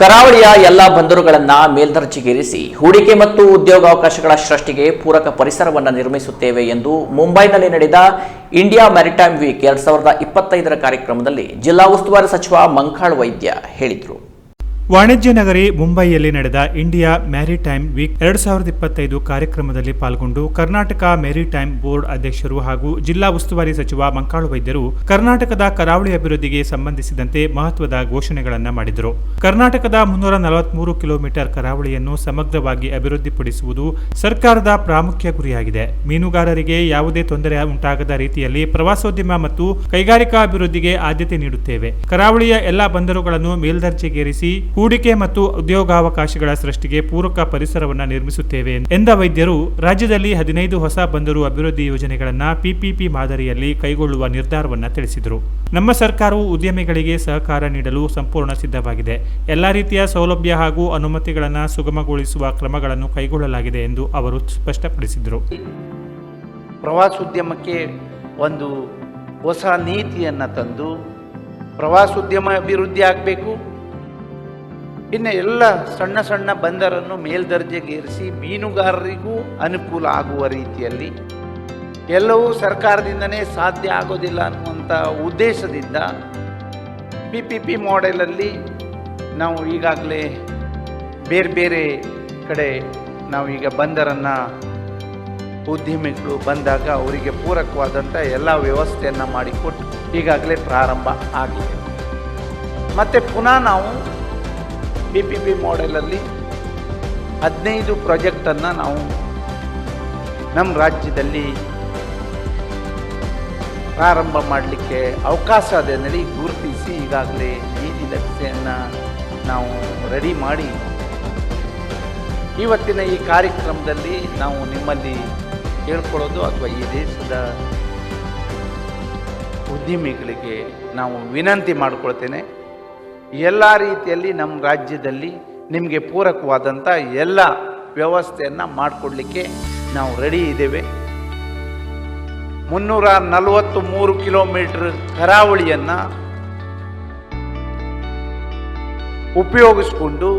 ಕರಾವಳಿಯ ಎಲ್ಲ ಬಂದರುಗಳನ್ನ ಮೇಲ್ದರ್ಜೆಗೇರಿಸಿ ಹೂಡಿಕೆ ಮತ್ತು ಉದ್ಯೋಗಾವಕಾಶಗಳ ಸೃಷ್ಟಿಗೆ ಪೂರಕ ಪರಿಸರವನ್ನು ನಿರ್ಮಿಸುತ್ತೇವೆ ಎಂದು ಮುಂಬೈನಲ್ಲಿ ನಡೆದ ಇಂಡಿಯಾ ಮ್ಯಾರಿಟೈಮ್ ವೀಕ್ ಎರಡ್ ಸಾವಿರದ ಇಪ್ಪತ್ತೈದರ ಕಾರ್ಯಕ್ರಮದಲ್ಲಿ ಜಿಲ್ಲಾ ಉಸ್ತುವಾರಿ ಸಚಿವ ಮಂಕಾಳ್ ವೈದ್ಯ ಹೇಳಿದರು. ವಾಣಿಜ್ಯ ನಗರಿ ಮುಂಬೈಯಲ್ಲಿ ನಡೆದ ಇಂಡಿಯಾ ಮ್ಯಾರಿಟೈಮ್ ವೀಕ್ ಎರಡ್ ಸಾವಿರದ ಇಪ್ಪತ್ತೈದು ಕಾರ್ಯಕ್ರಮದಲ್ಲಿ ಪಾಲ್ಗೊಂಡು ಕರ್ನಾಟಕ ಮ್ಯಾರಿಟೈಮ್ ಬೋರ್ಡ್ ಅಧ್ಯಕ್ಷರು ಹಾಗೂ ಜಿಲ್ಲಾ ಉಸ್ತುವಾರಿ ಸಚಿವ ಮಂಕಾಳು ವೈದ್ಯರು ಕರ್ನಾಟಕದ ಕರಾವಳಿ ಅಭಿವೃದ್ಧಿಗೆ ಸಂಬಂಧಿಸಿದಂತೆ ಮಹತ್ವದ ಘೋಷಣೆಗಳನ್ನು ಮಾಡಿದರು. ಕರ್ನಾಟಕದ ಮುನ್ನೂರ ನಲವತ್ಮೂರು ಕಿಲೋಮೀಟರ್ ಕರಾವಳಿಯನ್ನು ಸಮಗ್ರವಾಗಿ ಅಭಿವೃದ್ಧಿಪಡಿಸುವುದು ಸರ್ಕಾರದ ಪ್ರಾಮುಖ್ಯ ಗುರಿಯಾಗಿದೆ. ಮೀನುಗಾರರಿಗೆ ಯಾವುದೇ ತೊಂದರೆ ಉಂಟಾಗದ ರೀತಿಯಲ್ಲಿ ಪ್ರವಾಸೋದ್ಯಮ ಮತ್ತು ಕೈಗಾರಿಕಾ ಅಭಿವೃದ್ಧಿಗೆ ಆದ್ಯತೆ ನೀಡುತ್ತೇವೆ. ಕರಾವಳಿಯ ಎಲ್ಲಾ ಬಂದರುಗಳನ್ನು ಮೇಲ್ದರ್ಜೆಗೇರಿಸಿ ಹೂಡಿಕೆ ಮತ್ತು ಉದ್ಯೋಗಾವಕಾಶಗಳ ಸೃಷ್ಟಿಗೆ ಪೂರಕ ಪರಿಸರವನ್ನು ನಿರ್ಮಿಸುತ್ತೇವೆ ಎಂದ ವೈದ್ಯರು, ರಾಜ್ಯದಲ್ಲಿ ಹದಿನೈದು ಹೊಸ ಬಂದರು ಅಭಿವೃದ್ಧಿ ಯೋಜನೆಗಳನ್ನು ಪಿಪಿಪಿ ಮಾದರಿಯಲ್ಲಿ ಕೈಗೊಳ್ಳುವ ನಿರ್ಧಾರವನ್ನು ತಿಳಿಸಿದರು. ನಮ್ಮ ಸರ್ಕಾರವು ಉದ್ಯಮಿಗಳಿಗೆ ಸಹಕಾರ ನೀಡಲು ಸಂಪೂರ್ಣ ಸಿದ್ಧವಾಗಿದೆ. ಎಲ್ಲ ರೀತಿಯ ಸೌಲಭ್ಯ ಹಾಗೂ ಅನುಮತಿಗಳನ್ನು ಸುಗಮಗೊಳಿಸುವ ಕ್ರಮಗಳನ್ನು ಕೈಗೊಳ್ಳಲಾಗಿದೆ ಎಂದು ಅವರು ಸ್ಪಷ್ಟಪಡಿಸಿದರು. ಪ್ರವಾಸೋದ್ಯಮಕ್ಕೆ ಒಂದು ಹೊಸ ನೀತಿಯನ್ನು ತಂದು ಪ್ರವಾಸೋದ್ಯಮ ಅಭಿವೃದ್ಧಿ ಆಗಬೇಕು. ಇನ್ನು ಎಲ್ಲ ಸಣ್ಣ ಸಣ್ಣ ಬಂದರನ್ನು ಮೇಲ್ದರ್ಜೆಗೇರಿಸಿ ಮೀನುಗಾರರಿಗೂ ಅನುಕೂಲ ಆಗುವ ರೀತಿಯಲ್ಲಿ ಎಲ್ಲವೂ ಸರ್ಕಾರದಿಂದನೇ ಸಾಧ್ಯ ಆಗೋದಿಲ್ಲ ಅನ್ನುವಂಥ ಉದ್ದೇಶದಿಂದ ಪಿ ಪಿ ಪಿ ಮಾಡೆಲಲ್ಲಿ ನಾವು ಈಗಾಗಲೇ ಬೇರೆ ಬೇರೆ ಕಡೆ ನಾವು ಈಗ ಬಂದರನ್ನು ಉದ್ಯಮಿಗಳು ಬಂದಾಗ ಅವರಿಗೆ ಪೂರಕವಾದಂಥ ಎಲ್ಲ ವ್ಯವಸ್ಥೆಯನ್ನು ಮಾಡಿಕೊಟ್ಟು ಈಗಾಗಲೇ ಪ್ರಾರಂಭ ಆಗಿದೆ. ಮತ್ತು ಪುನಃ ನಾವು ಪಿ ಪಿ ಪಿ ಮಾಡೆಲಲ್ಲಿ ಹದಿನೈದು ಪ್ರಾಜೆಕ್ಟನ್ನು ನಾವು ನಮ್ಮ ರಾಜ್ಯದಲ್ಲಿ ಪ್ರಾರಂಭ ಮಾಡಲಿಕ್ಕೆ ಅವಕಾಶ ನಡಿ ಗುರುತಿಸಿ ಈಗಾಗಲೇ ನೀತಿ ಲಕ್ಷೆಯನ್ನು ನಾವು ರೆಡಿ ಮಾಡಿ. ಇವತ್ತಿನ ಈ ಕಾರ್ಯಕ್ರಮದಲ್ಲಿ ನಾವು ನಿಮ್ಮಲ್ಲಿ ಕೇಳ್ಕೊಳ್ಳೋದು ಅಥವಾ ಈ ದೇಶದ ಉದ್ಯಮಿಗಳಿಗೆ ನಾವು ವಿನಂತಿ ಮಾಡಿಕೊಳ್ತೇನೆ. ಎಲ್ಲ ರೀತಿಯಲ್ಲಿ ನಮ್ಮ ರಾಜ್ಯದಲ್ಲಿ ನಿಮಗೆ ಪೂರಕವಾದಂಥ ಎಲ್ಲ ವ್ಯವಸ್ಥೆಯನ್ನು ಮಾಡಿಕೊಡ್ಲಿಕ್ಕೆ ನಾವು ರೆಡಿ ಇದ್ದೇವೆ. ಮುನ್ನೂರ ನಲವತ್ತು ಮೂರು ಕಿಲೋಮೀಟರ್ ಕರಾವಳಿಯನ್ನು ಉಪಯೋಗಿಸ್ಕೊಂಡು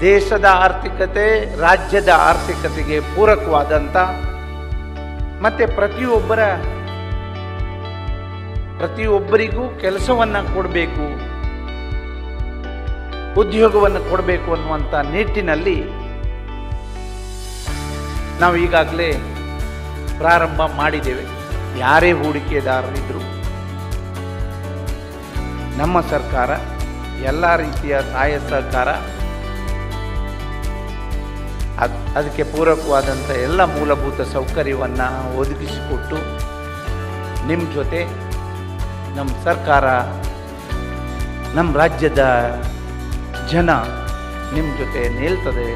ದೇಶದ ಆರ್ಥಿಕತೆ, ರಾಜ್ಯದ ಆರ್ಥಿಕತೆಗೆ ಪೂರಕವಾದಂಥ ಮತ್ತು ಪ್ರತಿಯೊಬ್ಬರ ಪ್ರತಿಯೊಬ್ಬರಿಗೂ ಕೆಲಸವನ್ನು ಕೊಡಬೇಕು, ಉದ್ಯೋಗವನ್ನು ಕೊಡಬೇಕು ಅನ್ನುವಂಥ ನಿಟ್ಟಿನಲ್ಲಿ ನಾವು ಈಗಾಗಲೇ ಪ್ರಾರಂಭ ಮಾಡಿದ್ದೇವೆ. ಯಾರೇ ಹೂಡಿಕೆದಾರರಿದ್ದರು ನಮ್ಮ ಸರ್ಕಾರ ಎಲ್ಲ ರೀತಿಯ ಸಹಾಯ ಸಹಕಾರ, ಅದ್ ಅದಕ್ಕೆ ಪೂರಕವಾದಂಥ ಎಲ್ಲ ಮೂಲಭೂತ ಸೌಕರ್ಯವನ್ನು ಒದಗಿಸಿಕೊಟ್ಟು ನಿಮ್ಮ ಜೊತೆ ನಮ್ಮ ಸರ್ಕಾರ ನಮ್ಮ ರಾಜ್ಯದ ಜನ ನಿಮ್ಮ ಜೊತೆ ನಿಲ್ತದೆ.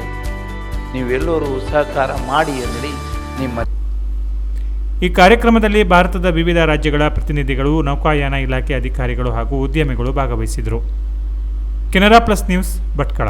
ನೀವೆಲ್ಲರೂ ಸಹಕಾರ ಮಾಡಿ ಅನ್ನಿ ನಿಮ್ಮ ಈ ಕಾರ್ಯಕ್ರಮದಲ್ಲಿ ಭಾರತದ ವಿವಿಧ ರಾಜ್ಯಗಳ ಪ್ರತಿನಿಧಿಗಳು, ನೌಕಾಯಾನ ಇಲಾಖೆ ಅಧಿಕಾರಿಗಳು ಹಾಗೂ ಉದ್ಯಮಿಗಳು ಭಾಗವಹಿಸಿದರು. Canara plus news Bhatkal